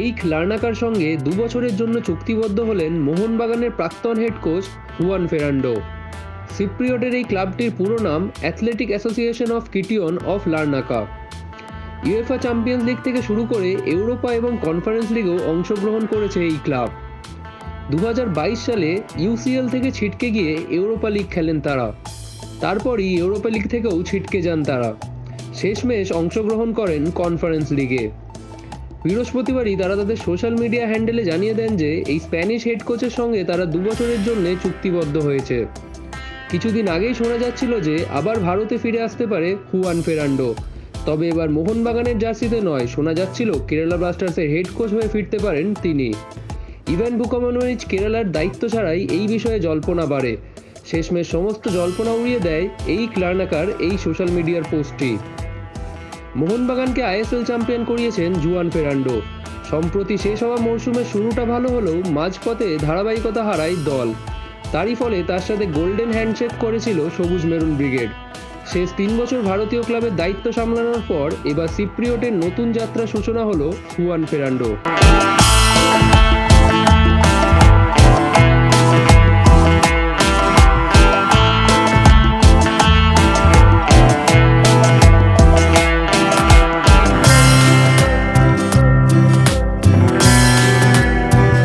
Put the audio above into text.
এই লার্নাকার সঙ্গে দু বছরের জন্য চুক্তিবদ্ধ হলেন মোহনবাগানের প্রাক্তন হেড কোচ হুয়ান ফেরান্ডো সিপ্রিয়টের এই ক্লাবটির পুরো নাম athletic association of Kition of Larnaca UEFA Champions League থেকে শুরু করে ইউরোপা এবং কনফারেন্স লিগেও অংশগ্রহণ করেছে এই ক্লাব। দু হাজার বাইশ সালে ইউসিএল থেকে ছিটকে গিয়ে ইউরোপা লিগ খেলেন তারা। তারপরই ইউরোপা লিগ থেকেও ছিটকে যান তারা। শেষমেশ অংশগ্রহণ করেন কনফারেন্স লিগে বৃহস্পতিবারই তারা তাদের সোশ্যাল মিডিয়া হ্যান্ডেলে জানিয়ে দেন যে এই স্প্যানিশ হেড কোচের সঙ্গে তারা দু বছরের জন্য চুক্তিবদ্ধ হয়েছে। কিছুদিন আগেই শোনা যাচ্ছিল যে আবার ভারতে ফিরে আসতে পারে হুয়ান ফেরান্ডো। তবে এবার মোহনবাগানের জার্সিতে নয়, শোনা যাচ্ছিল কেরালা ব্লাস্টার্সের হেড কোচ হয়ে ফিরতে পারেন তিনি। ইভেন বুকামানোরিচ কেরালার দায়িত্ব ছাড়াই এই বিষয়ে জল্পনা বাড়ে। শেষমেশ সমস্ত জল্পনা উড়িয়ে দেয় এই ক্লার্নাকার এই সোশ্যাল মিডিয়ার পোস্টটি। মোহনবাগানকে আইএসএল চ্যাম্পিয়ন করিয়েছেন জুয়ান ফেরান্ডো। সম্প্রতি শেষ হওয়া মরশুমের শুরুটা ভালো হলেও মাঝপথে ধারাবাহিকতা হারায় দল। তারই ফলে তার সাথে গোল্ডেন হ্যান্ডশেক করেছিল সবুজ মেরুন ব্রিগেড। শেষ তিন বছর ভারতীয় ক্লাবের দায়িত্ব সামলানোর পর এবার সিপ্রিয়টের নতুন যাত্রা সূচনা হলো হুয়ান ফেরান্ডো।